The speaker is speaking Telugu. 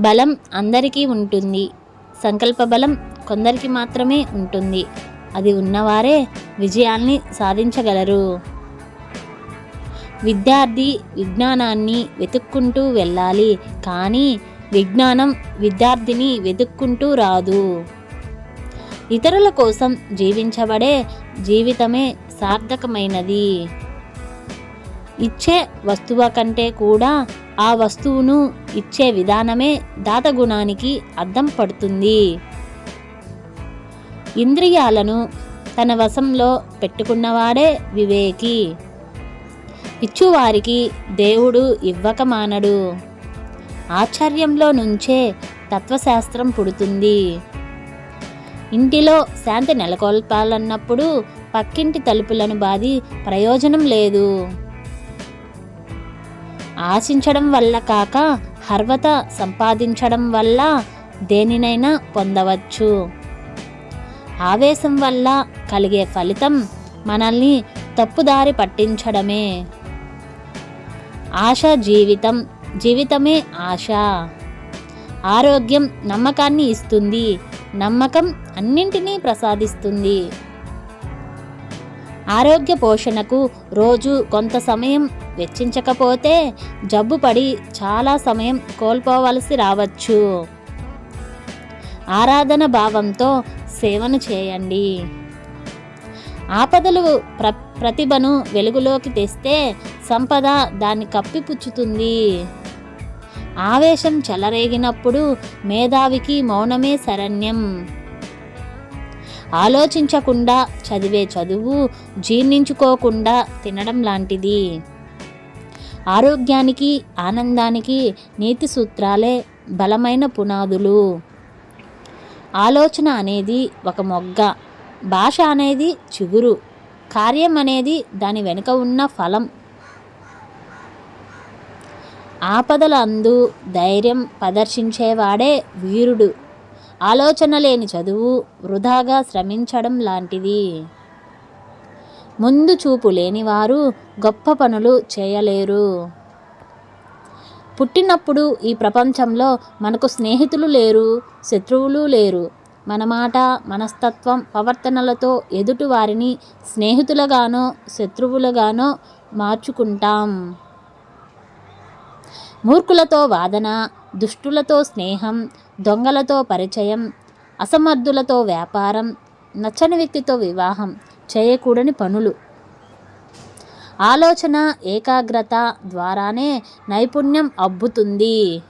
బలం అందరికీ ఉంటుంది. సంకల్ప బలం కొందరికి మాత్రమే ఉంటుంది. అది ఉన్నవారే విజయాల్ని సాధించగలరు. విద్యార్థి విజ్ఞానాన్ని వెతుక్కుంటూ వెళ్ళాలి. కానీ విజ్ఞానం విద్యార్థిని వెతుక్కుంటూ రాదు. ఇతరుల కోసం జీవించబడే జీవితమే సార్థకమైనది. ఇచ్చే వస్తువు కంటే కూడా ఆ వస్తువును ఇచ్చే విధానమే దాత గుణానికి అద్దం పడుతుంది. ఇంద్రియాలను తన వశంలో పెట్టుకున్నవాడే వివేకి. ఇచ్చువారికి దేవుడు ఇవ్వక మానడు. ఆశ్చర్యంలో నుంచే తత్వశాస్త్రం పుడుతుంది. ఇంటిలో శాంతి నెలకొల్పాలన్నప్పుడు పక్కింటి తలుపులను బాది ప్రయోజనం లేదు. ఆశించడం వల్ల కాక హర్వత సంపాదించడం వల్ల దేనినైనా పొందవచ్చు. ఆవేశం వల్ల కలిగే ఫలితం మనల్ని తప్పుదారి పట్టించడమే. ఆశ జీవితం జీవితమే ఆశ. ఆరోగ్యం నమ్మకాన్ని ఇస్తుంది నమ్మకం అన్నింటినీ ప్రసాదిస్తుంది. ఆరోగ్య పోషణకు రోజు కొంత సమయం వెచ్చించకపోతే జబ్బు పడి చాలా సమయం కోల్పోవలసి రావచ్చు. ఆరాధన భావంతో సేవను చేయండి. ఆపదలు ప్ర ప్రతిభను వెలుగులోకి తెస్తే సంపద దాన్ని కప్పిపుచ్చుతుంది. ఆవేశం చెలరేగినప్పుడు మేధావికి మౌనమే శరణ్యం. ఆలోచించకుండా చదివే చదువు జీర్ణించుకోకుండా తినడం లాంటిది. ఆరోగ్యానికి ఆనందానికి నీతి సూత్రాలే బలమైన పునాదులు. ఆలోచన అనేది ఒక మొగ్గ భాష అనేది చిగురు కార్యం అనేది దాని వెనుక ఉన్న ఫలం. ఆపదల అందు ధైర్యం ప్రదర్శించేవాడే వీరుడు. ఆలోచన లేని చదువు వృధాగా శ్రమించడం లాంటిది. ముందు చూపు లేనివారు గొప్ప పనులు చేయలేరు. పుట్టినప్పుడు ఈ ప్రపంచంలో మనకు స్నేహితులు లేరు శత్రువులు లేరు. మన మాట మనస్తత్వం ప్రవర్తనలతో ఎదుటి వారిని స్నేహితులుగానో శత్రువులుగానో మార్చుకుంటాం. మూర్ఖులతో వాదన దుష్టులతో స్నేహం దొంగలతో పరిచయం అసమర్థులతో వ్యాపారం నచ్చని వ్యక్తితో వివాహం చేయకూడని పనులు. ఆలోచన ఏకాగ్రత ద్వారానే నైపుణ్యం అబ్బుతుంది.